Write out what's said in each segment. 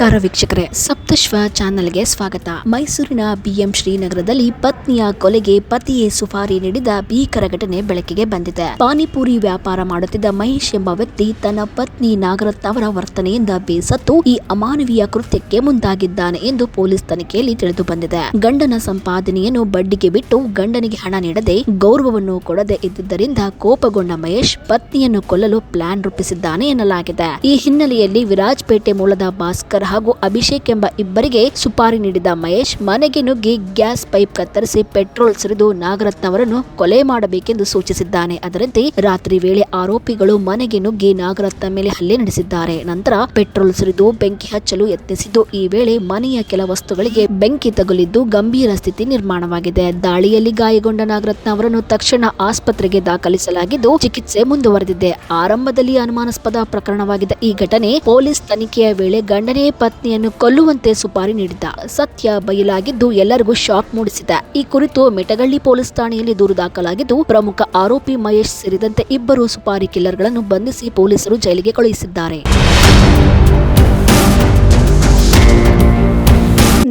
ನಮಸ್ಕಾರ ವೀಕ್ಷಕರೇ, ಸಪ್ತಶ್ವ ಚಾನೆಲ್ಗೆ ಸ್ವಾಗತ. ಮೈಸೂರಿನ ಬಿಎಂ ಶ್ರೀನಗರದಲ್ಲಿ ಪತ್ನಿಯ ಕೊಲೆಗೆ ಪತಿಯೇ ಸುಫಾರಿ ನೀಡಿದ ಭೀಕರ ಘಟನೆ ಬೆಳಕಿಗೆ ಬಂದಿದೆ. ಪಾನಿಪುರಿ ವ್ಯಾಪಾರ ಮಾಡುತ್ತಿದ್ದ ಮಹೇಶ್ ಎಂಬ ವ್ಯಕ್ತಿ ತನ್ನ ಪತ್ನಿ ನಾಗರತ್ ಅವರ ವರ್ತನೆಯಿಂದ ಬೇಸತ್ತು ಈ ಅಮಾನವೀಯ ಕೃತ್ಯಕ್ಕೆ ಮುಂದಾಗಿದ್ದಾನೆ ಎಂದು ಪೊಲೀಸ್ ತನಿಖೆಯಲ್ಲಿ ತಿಳಿದು ಬಂದಿದೆ. ಗಂಡನ ಸಂಪಾದನೆಯನ್ನು ಬಡ್ಡಿಗೆ ಬಿಟ್ಟು ಗಂಡನಿಗೆ ಹಣ ನೀಡದೆ ಗೌರವವನ್ನು ಕೊಡದೆ ಇದ್ದುದರಿಂದ ಕೋಪಗೊಂಡ ಮಹೇಶ್ ಪತ್ನಿಯನ್ನು ಕೊಲ್ಲಲು ಪ್ಲಾನ್ ರೂಪಿಸಿದ್ದಾನೆ ಎನ್ನಲಾಗಿದೆ. ಈ ಹಿನ್ನೆಲೆಯಲ್ಲಿ ವಿರಾಜ್ಪೇಟೆ ಮೂಲದ ಭಾಸ್ಕರ್ ಹಾಗೂ ಅಭಿಷೇಕ್ ಎಂಬ ಇಬ್ಬರಿಗೆ ಸುಪಾರಿ ನೀಡಿದ ಮಹೇಶ್, ಮನೆಗೆ ನುಗ್ಗಿ ಗ್ಯಾಸ್ ಪೈಪ್ ಕತ್ತರಿಸಿ ಪೆಟ್ರೋಲ್ ಸುರಿದು ನಾಗರತ್ನ ಅವರನ್ನು ಕೊಲೆ ಮಾಡಬೇಕೆಂದು ಸೂಚಿಸಿದ್ದಾನೆ. ಅದರಂತೆ ರಾತ್ರಿ ವೇಳೆ ಆರೋಪಿಗಳು ಮನೆಗೆ ನುಗ್ಗಿ ನಾಗರತ್ನ ಮೇಲೆ ಹಲ್ಲೆ ನಡೆಸಿದ್ದಾರೆ. ನಂತರ ಪೆಟ್ರೋಲ್ ಸುರಿದು ಬೆಂಕಿ ಹಚ್ಚಲು ಯತ್ನಿಸಿದ್ದು, ಈ ವೇಳೆ ಮನೆಯ ಕೆಲ ವಸ್ತುಗಳಿಗೆ ಬೆಂಕಿ ತಗುಲಿದ್ದು ಗಂಭೀರ ಸ್ಥಿತಿ ನಿರ್ಮಾಣವಾಗಿದೆ. ದಾಳಿಯಲ್ಲಿ ಗಾಯಗೊಂಡ ನಾಗರತ್ನ ಅವರನ್ನು ತಕ್ಷಣ ಆಸ್ಪತ್ರೆಗೆ ದಾಖಲಿಸಲಾಗಿದ್ದು, ಚಿಕಿತ್ಸೆ ಮುಂದುವರೆದಿದೆ. ಆರಂಭದಲ್ಲಿ ಅನುಮಾನಾಸ್ಪದ ಪ್ರಕರಣವಾಗಿದ್ದ ಈ ಘಟನೆ ಪೊಲೀಸ್ ತನಿಖೆಯ ವೇಳೆ ಗಂಡನೇ ಪತ್ನಿಯನ್ನು ಕೊಲ್ಲುವಂತೆ ಸುಪಾರಿ ನೀಡಿದ್ದ. ಸತ್ಯ ಬಯಲಾಗಿದ್ದು ಎಲ್ಲರಿಗೂ ಶಾಕ್ ಮೂಡಿಸಿದೆ. ಈ ಕುರಿತು ಮೆಟಗಳ್ಳಿ ಪೊಲೀಸ್ ಠಾಣೆಯಲ್ಲಿ ದೂರು ದಾಖಲಾಗಿದ್ದು, ಪ್ರಮುಖ ಆರೋಪಿ ಮಹೇಶ್ ಸೇರಿದಂತೆ ಇಬ್ಬರು ಸುಪಾರಿ ಕಿಲ್ಲರ್ಗಳನ್ನು ಬಂಧಿಸಿ ಪೊಲೀಸರು ಜೈಲಿಗೆ ಕಳುಹಿಸಿದ್ದಾರೆ.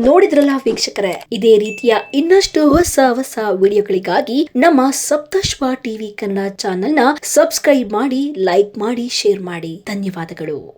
ನೋಡಿದ್ರಲ್ಲ ವೀಕ್ಷಕರೇ, ಇದೇ ರೀತಿಯ ಇನ್ನಷ್ಟು ಹೊಸ ಹೊಸ ವಿಡಿಯೋಗಳಿಗಾಗಿ ನಮ್ಮ ಸಪ್ತಶ್ವ ಟಿವಿ ಕನ್ನಡ ಚಾನೆಲ್ನ ಸಬ್ಸ್ಕ್ರೈಬ್ ಮಾಡಿ, ಲೈಕ್ ಮಾಡಿ, ಶೇರ್ ಮಾಡಿ. ಧನ್ಯವಾದಗಳು.